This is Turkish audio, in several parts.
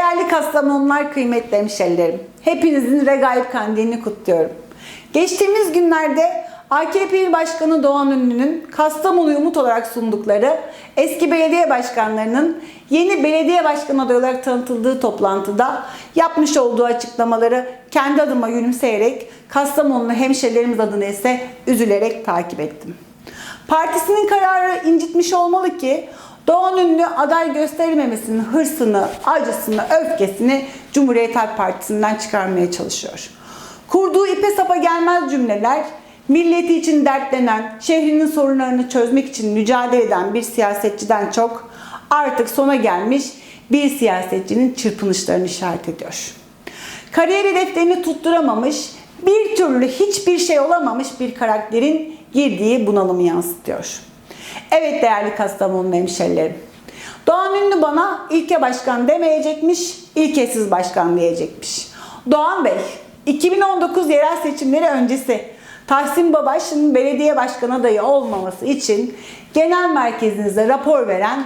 Değerli Kastamonular, kıymetli hemşerilerim. Hepinizin Regaip Kandilini kutluyorum. Geçtiğimiz günlerde AKP Başkanı Doğan Ünlü'nün Kastamonu'yu umut olarak sundukları eski belediye başkanlarının yeni belediye başkanı adayı olarak tanıtıldığı toplantıda yapmış olduğu açıklamaları kendi adıma gülümseyerek Kastamonulu hemşerilerimiz adına ise üzülerek takip ettim. Partisinin kararı incitmiş olmalı ki Doğan Ünlü aday gösterilmemesinin hırsını, acısını, öfkesini Cumhuriyet Halk Partisi'nden çıkarmaya çalışıyor. Kurduğu ipe sapa gelmez cümleler, milleti için dertlenen, şehrinin sorunlarını çözmek için mücadele eden bir siyasetçiden çok artık sona gelmiş bir siyasetçinin çırpınışlarını işaret ediyor. Kariyer hedeflerini tutturamamış, bir türlü hiçbir şey olamamış bir karakterin girdiği bunalımı yansıtıyor. Evet değerli Kastamonu hemşerilerim. Doğan Ünlü bana ilke başkan demeyecekmiş, ilkesiz başkan diyecekmiş. Doğan Bey, 2019 yerel seçimleri öncesi Tahsin Babaş'ın belediye başkan adayı olmaması için genel merkezinize rapor veren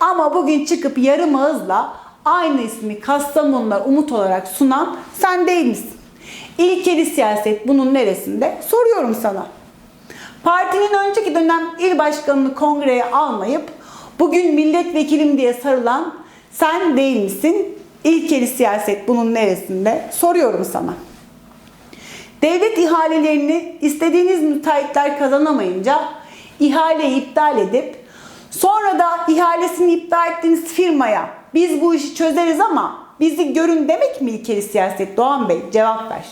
ama bugün çıkıp yarım ağızla aynı ismi Kastamonular umut olarak sunan sen değil misin? İlkeli siyaset bunun neresinde? Soruyorum sana. Partinin önceki dönem il başkanını kongreye almayıp bugün milletvekilim diye sarılan sen değil misin? İlkeli siyaset bunun neresinde? Soruyorum sana. Devlet ihalelerini istediğiniz müteahhitler kazanamayınca ihaleyi iptal edip sonra da ihalesini iptal ettiğiniz firmaya biz bu işi çözeriz ama bizi görün demek mi ilkeli siyaset Doğan Bey? Cevap ver.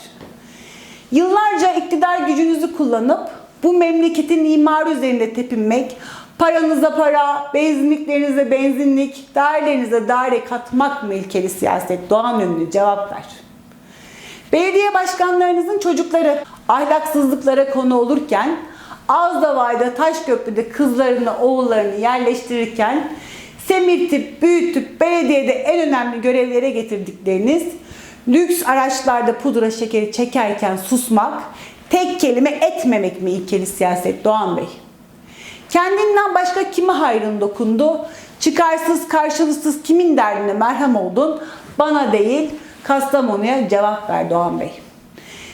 Yıllarca iktidar gücünüzü kullanıp bu memleketin imarı üzerinde tepinmek, paranıza para, benzinliklerinize benzinlik, değerlerinize daire katmak mı ilkeli siyaset? Doğan Ünlü cevap ver. Belediye başkanlarınızın çocukları ahlaksızlıklara konu olurken, Azdavay'da Taşköprü'de kızlarını, oğullarını yerleştirirken, semirtip, büyütüp belediyede en önemli görevlere getirdikleriniz, lüks araçlarda pudra şekeri çekerken susmak, tek kelime etmemek mi ilkeli siyaset Doğan Bey? Kendinden başka kime hayrın dokundu? Çıkarsız, karşılıksız kimin derdine merhem oldun? Bana değil, Kastamonu'ya cevap ver Doğan Bey.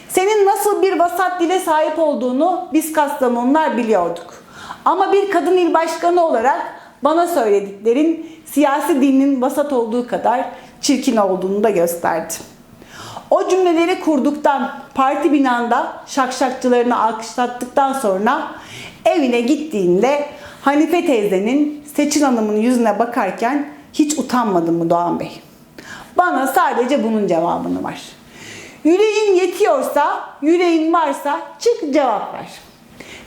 Senin nasıl bir vasat dile sahip olduğunu biz Kastamonular biliyorduk. Ama bir kadın il başkanı olarak bana söylediklerin siyasi dilinin vasat olduğu kadar çirkin olduğunu da gösterdi. O cümleleri kurduktan, parti binanda şakşakçılarını alkışlattıktan sonra evine gittiğinde Hanife teyzenin Seçil Hanım'ın yüzüne bakarken hiç utanmadın mı Doğan Bey? Bana sadece bunun cevabını var. Yüreğin yetiyorsa, yüreğin varsa çık cevap ver.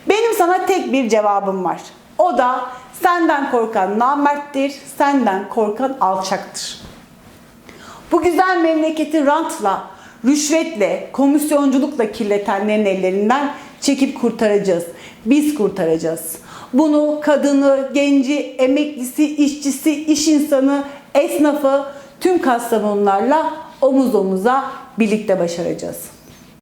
Benim sana tek bir cevabım var. O da senden korkan namerttir, senden korkan alçaktır. Bu güzel memleketi rantla, rüşvetle, komisyonculukla kirletenlerin ellerinden çekip kurtaracağız. Biz kurtaracağız. Bunu kadını, genci, emeklisi, işçisi, iş insanı, esnafı, tüm Kastamonularla omuz omuza birlikte başaracağız.